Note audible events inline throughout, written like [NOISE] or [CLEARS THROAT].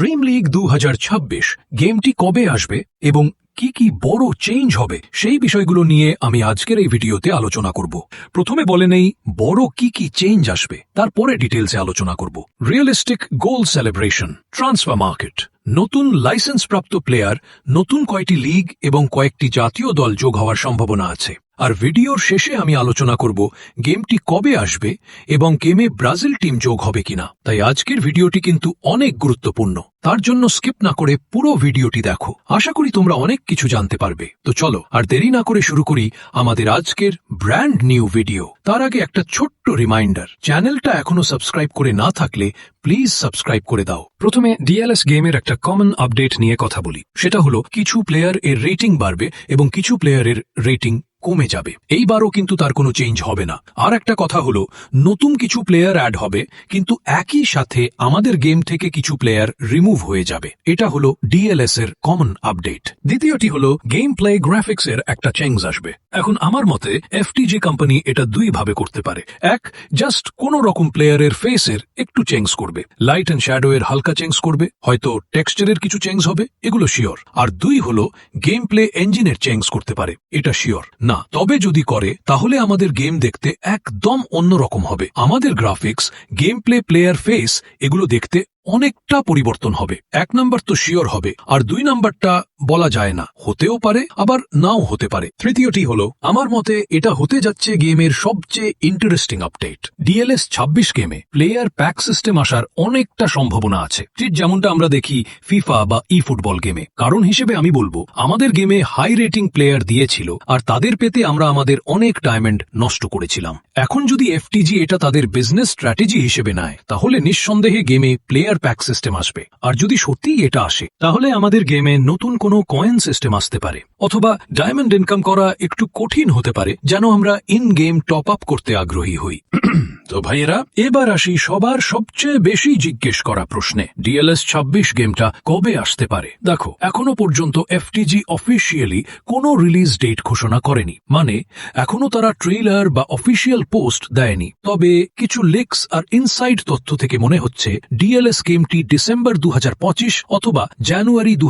Dream league দুহাজার ছাব্বিশ গেমটি কবে আসবে এবং কি কি বড় চেঞ্জ হবে সেই বিষয়গুলো নিয়ে আমি আজকের এই ভিডিওতে আলোচনা করব। প্রথমে বলে নেই বড় কি কি চেঞ্জ আসবে, তারপরে ডিটেলসে আলোচনা করব। Realistic goal celebration transfer market নতুন লাইসেন্স প্রাপ্ত প্লেয়ার নতুন কয়েকটি লিগ এবং কয়েকটি জাতীয় দল যোগ হওয়ার সম্ভাবনা আছে। আর ভিডিওর শেষে আমি আলোচনা করব গেমটি কবে আসবে এবং গেমে ব্রাজিল টিম যোগ হবে কিনা। তাই আজকের ভিডিওটি কিন্তু অনেক গুরুত্বপূর্ণ। তার জন্য স্কিপ না করে পুরো ভিডিওটি দেখো। আশা করি তোমরা অনেক কিছু জানতে পারবে। তো চলো, আর দেরি না করে শুরু করি আমাদের আজকের ব্র্যান্ড নিউ ভিডিও। তার আগে একটা ছোট্ট রিমাইন্ডার। চ্যানেলটা এখনও সাবস্ক্রাইব করে না থাকলে প্লিজ সাবস্ক্রাইব করে দাও। প্রথমে ডিএলএস গেমের একটা কমন আপডেট নিয়ে কথা বলি। সেটা হলো, কিছু প্লেয়ার এর রেটিং বাড়বে এবং কিছু প্লেয়ারের রেটিং কমে যাবে। এইবারও কিন্তু তার কোনো চেঞ্জ হবে না। আর একটা কথা হলো, নতুন কিছু প্লেয়ার অ্যাড হবে, কিন্তু একই সাথে আমাদের গেম থেকে কিছু প্লেয়ার রিমুভ হয়ে যাবে। এটা হলো ডিএলএস এর কমন আপডেট দ্বিতীয়টি হলো গেম প্লে গ্রাফিক্স এর একটা চেঞ্জ আসবে। এখন আমার মতে এফটিজি কোম্পানি এটা দুই ভাবে করতে পারে। এক জাস্ট কোন রকম প্লেয়ারের ফেসের একটু চেঞ্জ করবে। লাইট অ্যান্ড শ্যাডো এর হালকা চেঞ্জ করবে, হয়তো টেক্সচারের কিছু চেঞ্জ হবে, এগুলো শিওর আর দুই হলো গেম প্লে ইঞ্জিনের চেঞ্জ করতে পারে, এটা শিওর না, তবে যদি করে, তাহলে আমাদের গেম দেখতে একদম অন্যরকম হবে। আমাদের graphics game play player face এগুলো দেখতে অনেকটা পরিবর্তন হবে। এক নাম্বার তো শিওর হবে, আর দুই নাম্বারটা বলা যায় না। হতেও পারে, আবার নাও হতে পারে। তৃতীয়টি হলো, আমার মতে এটা হতে যাচ্ছে গেমের সবচেয়ে ইন্টারেস্টিং আপডেট ডিএলএস ছাব্বিশ গেমে প্লেয়ার প্যাক সিস্টেম আসার অনেকটা সম্ভাবনা আছে। ঠিক যেমনটা আমরা দেখি ফিফা বা ই ফুটবল গেমে। কারণ হিসেবে আমি বলব, আমাদের গেমে হাই রেটিং প্লেয়ার দিয়েছিল, আর তাদের পেতে আমরা আমাদের অনেক ডায়মন্ড নষ্ট করেছিলাম। এখন যদি এফটিজি এটা তাদের বিজনেস স্ট্র্যাটেজি হিসেবে নেয়, তাহলে নিঃসন্দেহে গেমে প্লেয়ার প্যাক সিস্টেম আসবে। আর যদি সত্যিই এটা আসে, তাহলে আমাদের গেমে নতুন কোনো কয়েন সিস্টেম আসতে পারে। অথবা ডায়মন্ড ইনকাম করা একটু কঠিন হতে পারে, যেন আমরা ইন গেম টপ আপ করতে আগ্রহী হই। [CLEARS THROAT] তো ভাইয়েরা, এবার আসি সবার সবচেয়ে বেশি জিজ্ঞেস করা প্রশ্নে। ডিএলএস ছাব্বিশ গেমটা কবে আসতে পারে? দেখো, এখনও পর্যন্ত এফটিজি অফিসিয়ালি কোনো রিলিজ ডেট ঘোষণা করেনি। মানে এখনও তারা ট্রেইলার বা অফিসিয়াল পোস্ট দেয়নি। তবে কিছু লিক্স আর ইনসাইড তথ্য থেকে মনে হচ্ছে, ডিএলএস গেমটি ডিসেম্বর দু হাজার পঁচিশ অথবা জানুয়ারি দু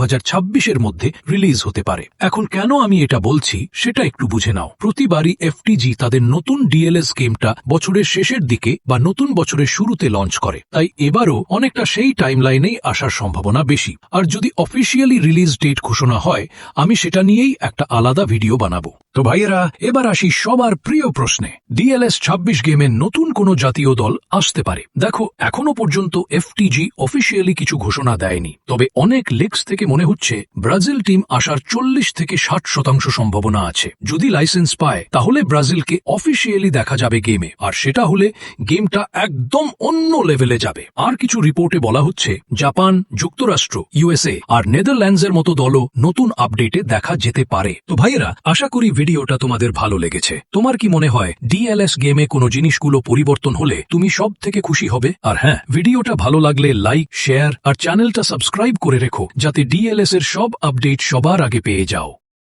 এর মধ্যে রিলিজ হতে পারে। এখন কেন আমি এটা বলছি, সেটা একটু বুঝে নাও। প্রতিবারই এফটিজি তাদের নতুন ডিএলএস গেমটা বছরের শেষের দিকে বা নতুন বছরের শুরুতে লঞ্চ করে। তাই এবারও অনেকটা সেই টাইমলাইনেই আসার সম্ভাবনা বেশি। আর যদি অফিসিয়ালি রিলিজ ডেট ঘোষণা হয়, আমি সেটা নিয়েই একটা আলাদা ভিডিও বানাবো। তো ভাইয়েরা, এবার আসি সবার প্রিয় প্রশ্নে। ডিএলএস ছাব্বিশ গেমের নতুন কোন জাতীয় দল আসতে পারে? দেখো, এখনও পর্যন্ত এফটিজি অফিসিয়ালি কিছু ঘোষণা দেয়নি। তবে অনেক লিক্স থেকে মনে হচ্ছে ব্রাজিল টিম আসার চল্লিশ থেকে ষাট শতাংশ সম্ভাবনা আছে। যদি লাইসেন্স পায়, তাহলে ব্রাজিলকে অফিসিয়ালি দেখা যাবে গেমে আর সেটা হলে গেমটা একদম অন্য লেভেলে যাবে। আর কিছু রিপোর্টে বলা হচ্ছে, জাপান, যুক্তরাষ্ট্র, ইউএসএ আর নেদারল্যান্ডসের মতো দলও নতুন আপডেটে দেখা যেতে পারে। তো ভাইয়েরা, আশা করি ভিডিওটা তোমাদের ভালো লেগেছে। তোমার কি মনে হয়, ডিএলএস গেমে কোনো জিনিসগুলো পরিবর্তন হলে তুমি সব থেকে খুশি হবে? আর হ্যাঁ ভিডিওটা ভালো লাগলে লাইক, শেয়ার আর চ্যানেলটা সাবস্ক্রাইব করে রেখো, যাতে ডিএলএস এর সব আপডেট সবার আগে পেয়ে যাও।